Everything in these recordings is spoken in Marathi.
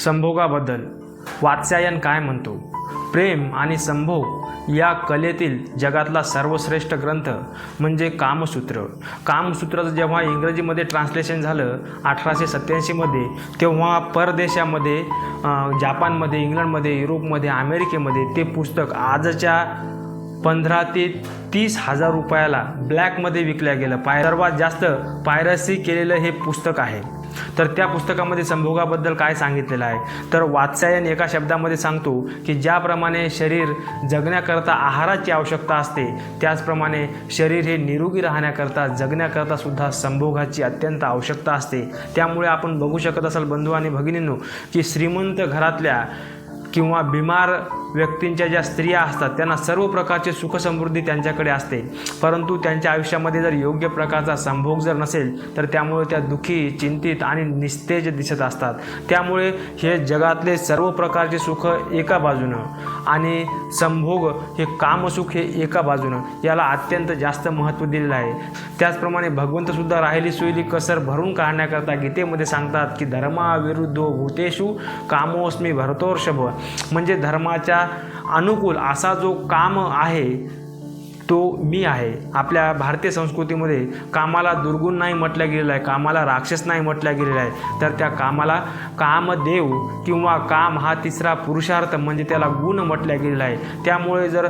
संभोगाबद्दल वात्स्यायन काय म्हणतो? प्रेम आणि संभोग या कलेतील जगातला सर्वश्रेष्ठ ग्रंथ म्हणजे कामसूत्र. कामसूत्राचं जेव्हा इंग्रजीमध्ये ट्रान्सलेशन झालं अठराशे सत्त्याऐंशीमध्ये तेव्हा परदेशामध्ये जापानमध्ये इंग्लंडमध्ये युरोपमध्ये अमेरिकेमध्ये ते पुस्तक आजच्या पंधरा ते तीस हजार रुपयाला ब्लॅकमध्ये विकल्या गेलं. पाय सर्वात जास्त पायरसी केलेलं हे पुस्तक आहे. तर त्या पुस्तकामध्ये संभोगाबद्दल काय सांगितलेलं आहे? तर वात्सायन एका शब्दामध्ये सांगतो की ज्याप्रमाणे शरीर जगण्याकरता आहाराची आवश्यकता असते त्याचप्रमाणे शरीर हे निरोगी राहण्याकरता जगण्याकरता सुद्धा संभोगाची अत्यंत आवश्यकता असते. त्यामुळे आपण बघू शकत असाल बंधू आणि भगिनींनो की श्रीमंत घरातल्या किंवा बिमार व्यक्तींच्या ज्या स्त्रिया असतात त्यांना सर्व प्रकारचे सुखसमृद्धी त्यांच्याकडे असते. परंतु त्यांच्या आयुष्यामध्ये जर योग्य प्रकारचा संभोग जर नसेल तर त्यामुळे त्या दुःखी चिंतित आणि निस्तेज दिसत असतात. त्यामुळे हे जगातले सर्व प्रकारचे सुख एका बाजूनं आणि संभोग हे कामसुख हे एका बाजूनं याला अत्यंत जास्त महत्त्व दिलेलं आहे. त्याचप्रमाणे भगवंतसुद्धा राहिली सोयली कसर भरून काढण्याकरता गीतेमध्ये सांगतात की धर्माविरुद्ध भूतेषु कामोस्मी भरतोर्षभ. म्हणजे धर्माच्या अनुकूल असा जो काम आहे तो मी आहे. आपल्या भारतीय संस्कृतीमध्ये कामाला दुर्गुण नाही म्हटलं गेलेलं आहे कामाला राक्षस नाही म्हटलं गेलेलं आहे. तर त्या कामाला कामदेव किंवा काम हा तिसरा पुरुषार्थ म्हणजे त्याला गुण म्हटलं गेलेला आहे. त्यामुळे जर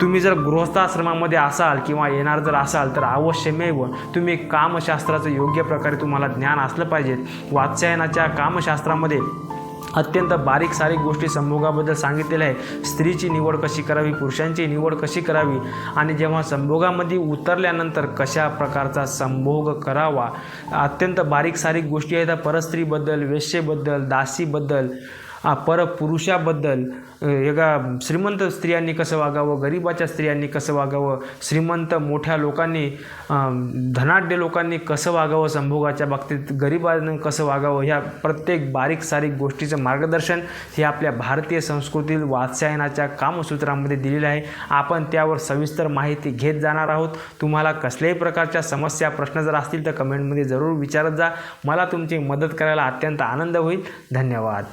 तुम्ही जर गृहस्थाश्रमामध्ये असाल किंवा येणार जर असाल तर अवश्यमेव तुम्ही कामशास्त्राचं योग्य प्रकारे तुम्हाला ज्ञान असलं पाहिजे. वात्सायनाच्या कामशास्त्रामध्ये अत्यंत बारीक सारीक गोष्टी संभोगाबद्दल सांगितलेल्या आहे. स्त्रीची निवड कशी करावी? पुरुषांची निवड कशी करावी? आणि जेव्हा संभोगामध्ये उतरल्यानंतर कशा प्रकारचा संभोग करावा? अत्यंत बारीक सारीक गोष्टी आहेत. परस्त्रीबद्दल वेश्येबद्दल दासीबद्दल आ, परपुरुषाबद्दल एका श्रीमंत स्त्रियांनी कसं वागावं गरिबाच्या स्त्रियांनी कसं वागावं श्रीमंत मोठ्या लोकांनी धनाढ्य लोकांनी कसं वागावं संभोगाच्या बाबतीत गरिबानं कसं वागावं ह्या प्रत्येक बारीक सारीक गोष्टीचं मार्गदर्शन हे आपल्या भारतीय संस्कृतीतील वात्सायनाच्या कामसूत्रामध्ये दिलेलं आहे. आपण त्यावर सविस्तर माहिती घेत जाणार आहोत. तुम्हाला कसल्याही प्रकारच्या समस्या प्रश्न जर असतील तर कमेंटमध्ये जरूर विचारत जा. मला तुमची मदत करायला अत्यंत आनंद होईल. धन्यवाद.